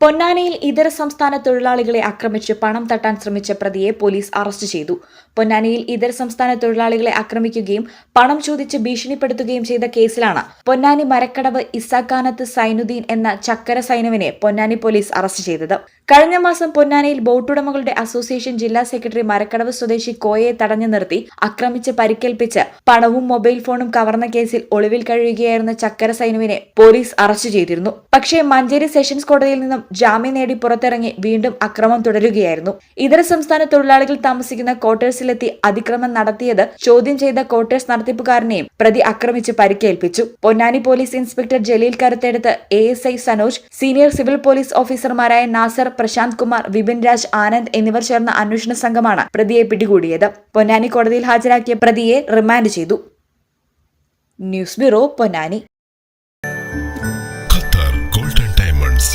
പൊന്നാനിയിൽ ഇതര സംസ്ഥാന തൊഴിലാളികളെ ആക്രമിച്ച് പണം തട്ടാൻ ശ്രമിച്ച പ്രതിയെ പോലീസ് അറസ്റ്റ് ചെയ്തു. പൊന്നാനിയിൽ ഇതര സംസ്ഥാന തൊഴിലാളികളെ ആക്രമിക്കുകയും പണം ചോദിച്ച് ഭീഷണിപ്പെടുത്തുകയും ചെയ്ത കേസിലാണ് പൊന്നാനി മരക്കടവ് ഇസാഖാനത്ത് സൈനുദ്ദീൻ എന്ന ചക്കര സൈനുവിനെ പൊന്നാനി പോലീസ് അറസ്റ്റ് ചെയ്തത്. കഴിഞ്ഞ മാസം പൊന്നാനിയിൽ ബോട്ടുടമകളുടെ അസോസിയേഷൻ ജില്ലാ സെക്രട്ടറി മരക്കടവ് സ്വദേശി കോയയെ തടഞ്ഞു നിർത്തി. ആക്രമിച്ച് പരിക്കേൽപ്പിച്ച് പണവും മൊബൈൽ ഫോണും കവർന്ന കേസിൽ ഒളിവിൽ കഴിയുകയായിരുന്ന ചക്കര സൈനുവിനെ പോലീസ് അറസ്റ്റ് ചെയ്തിരുന്നു. പക്ഷേ മഞ്ചേരി സെഷൻസ് കോടതിയിൽ നിന്നും ജാമ്യം നേടി പുറത്തിറങ്ങി വീണ്ടും അക്രമം തുടരുകയായിരുന്നു. ഇതര സംസ്ഥാന തൊഴിലാളികൾ താമസിക്കുന്ന ക്വാർട്ടേഴ്സിലെത്തി അതിക്രമം നടത്തിയത് ചോദ്യം ചെയ്ത ക്വാർട്ടേഴ്സ് നടത്തിപ്പുകാരനെയും പ്രതി ആക്രമിച്ച് പരിക്കേൽപ്പിച്ചു. Ponnani police inspector Jaleel കരുത്തെടുത്ത് A S I Sanoj senior civil police ഓഫീസർമാരായ നാസർ പ്രശാന്ത് കുമാർ വിപിൻ രാജ് ആനന്ദ് എന്നിവർ ചേർന്ന അന്വേഷണ സംഘമാണ് പ്രതിയെ പിടികൂടിയത്. പൊന്നാനി കോടതിയിൽ ഹാജരാക്കിയ പ്രതിയെ റിമാൻഡ് ചെയ്തു. News bureau Ponnani. Qatar golden diamonds